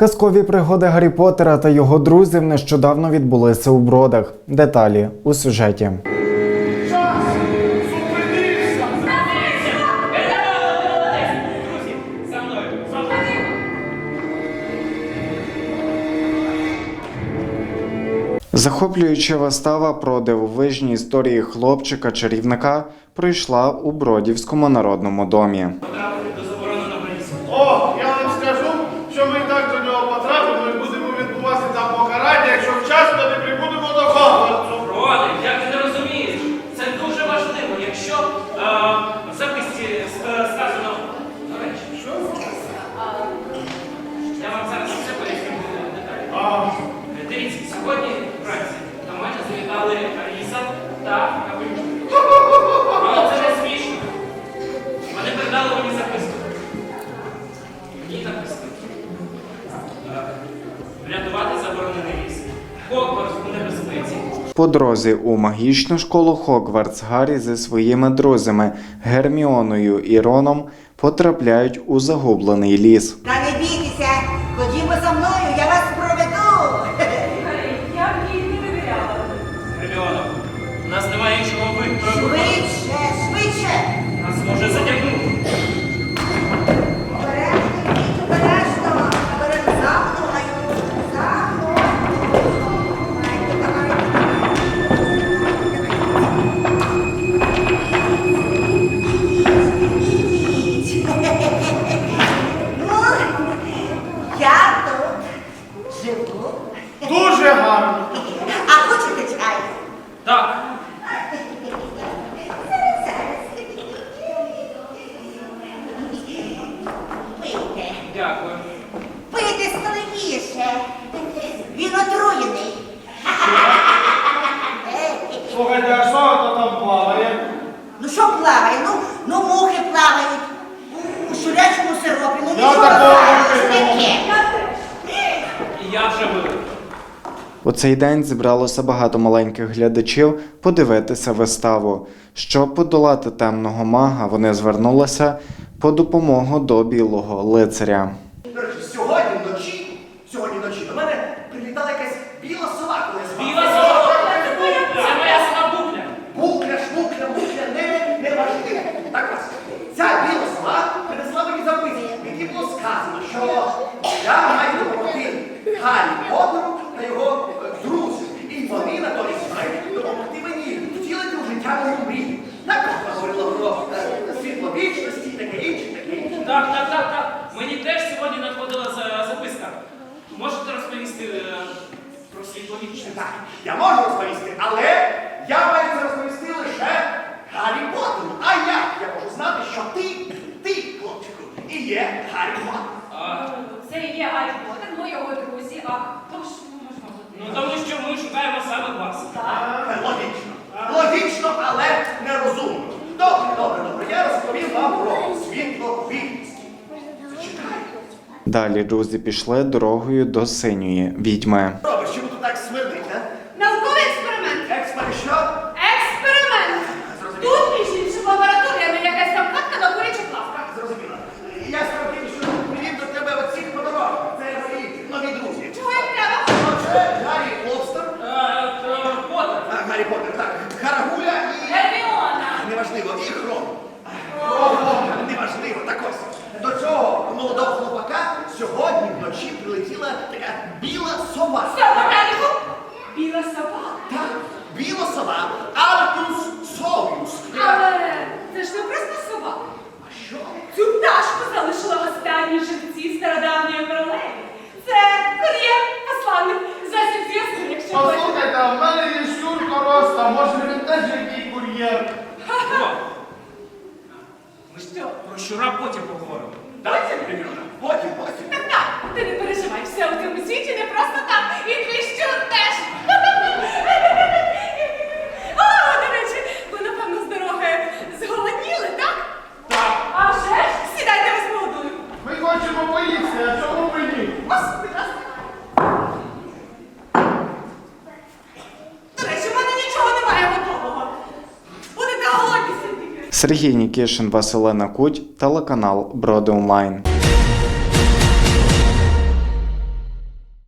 Казкові пригоди Гаррі Поттера та його друзів нещодавно відбулися у бродах. Деталі у сюжеті. Захоплююча вистава про дивовижні історії хлопчика-чарівника пройшла у Бродівському народному домі. О, я що ми так до нього потрапимо і будемо відбувати там покарання, якщо вчасно не Хогвартс у небезпеці. По дорозі у магічну школу Хогвартс Гаррі зі своїми друзями Герміоною і Роном потрапляють у загублений ліс. У цей день зібралося багато маленьких глядачів подивитися виставу. Щоб подолати темного мага, вони звернулися по допомогу до білого лицаря. Сьогодні вночі, сьогодні вночі до мене прилітала якась біла сова, коли я спав. Біла сова! Це моя сама букля. Букля, шмукля, мукля, не, не важливо. Так ось, ця біла сова принесла мені записку, в якій було сказано, що я маю допомогти Гаррі Поттеру та його е, друзям. І вони натомість мають допомогти мені втілити у життя мою мрію. Так вона говорила про е, світло вічності і таке інше, таке інше. Так, так, так, так. Мені теж сьогодні надходила за- записка. Можете розповісти е, про світловічність? Так, я можу розповісти, але я маю це розповісти лише Гаррі Поттеру. А як я можу знати, що ти, ти, хлопчику, і є Гаррі Поттер? А, Це і є Гаррі Поттер, ми його друзі, а хто ж можна бути? ну тому що ми шукаємо саме вас. Е, Логічно. Логічно, але нерозумно. Добре, добре, добре. Я розповім вам про світло вільності. Зачекай. Далі друзі пішли дорогою до синьої відьми. Біла сова, Альтус Совіус. Але це ж не просто сова. А що? Цю пташку залишила в останній живці стародавньої королеви. Це кур'єр, посланник, засіб зв'язку, якщо хочете. Послухайте, а в мене є щурко роста, може він теж який кур'єр. О! Ми що, про щура потім поговоримо. Дайте мені, потім, потім. Так, так, ти не переживай, все у цьому світі не просто так. І твій щур Сергій Нікішин, Василена Куть, телеканал Броди Онлайн.